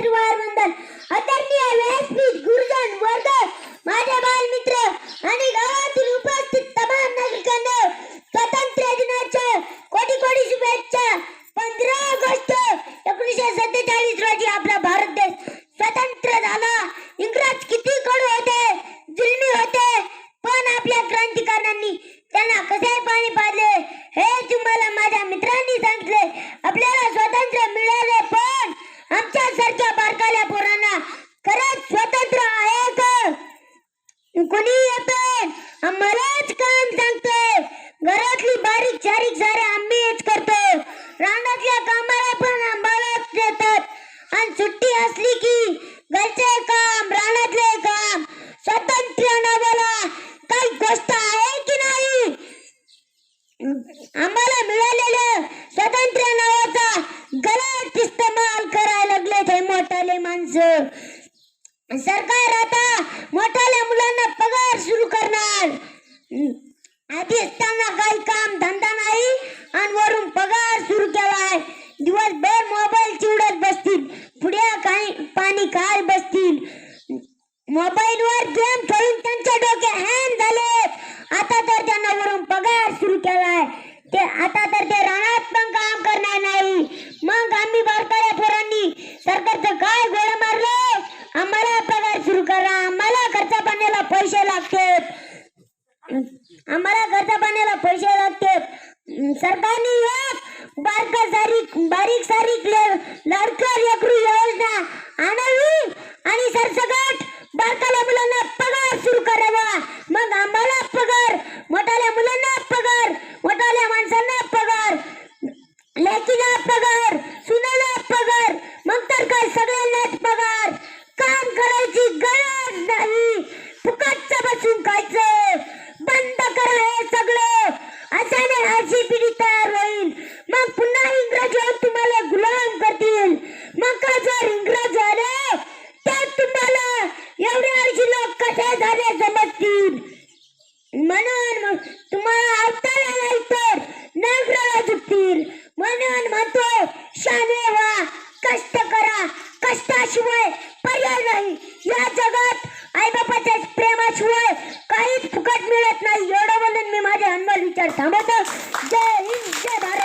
त्रिवार वंदन आम्हाला मिळालेलं स्वातंत्र्य नावाचा गलत इस्तेमाल करायला लागलेत हे मोठाले माणसं. सरकार आता मोठाल्या मुलांना पगार सुरू करणार. आधी असताना काही काम धंदा नाही आणि वरून पगार सुरू केलाय. दिवसभर मोबाईल चिवडत बसतील पुढे काही पाणी काय बसतील. मोबाईल वर गेम खेळून त्यांच्या डोके हॅन झाले आता तर त्यांना वरून पगार सुरू केलाय. आता तर ते रानात पण काम करणार नाही. मग आम्ही बारकाल्या पोरांनी. सरकारचं काय गोळा मारले? आम्हाला पगार सुरू करा. आम्हाला खर्चा पाण्याला पैसे लागते. आम्हाला खर्चा पाण्याला पैसे लागते. सरकारने एक बारक सारी बारीक सारीक ले- लेकरू योजना आणावी आणि सरसकट बारकाल्या मुलांना पगार सुरू करावा मग आम्हाला पगार मोठाल्या मुलांना पगार मोठाल्या माणसांना पगार लेकीला पगार सुनाला पगार मग तर काय सगळ्यांनाच पगार काम करायची गरज नाही फुकटचं बंद करा हे सगळं. अशाने अशी पिढी तयार होईल. मग पुन्हा इंग्रज येऊन तुम्हाला गुलाम करतील. मग का जर इंग्रज आले तर तुम्हाला एवढे अर्शी लोक कसे झाले समजतील? म्हणून मग तुम्हाला अवताला नाही तर नगराला झुकतील. म्हणून म्हणतो शाने व्हा कष्ट करा. कष्टाशिवाय पर्याय नाही. या जगात आईबापाच्या प्रेमाशिवाय ಮಿಸ್ಟರ್ ಟೊಮೆಟೊ ಜೈ ಹಿಂದ್ ಜೈ ಭಾರತ್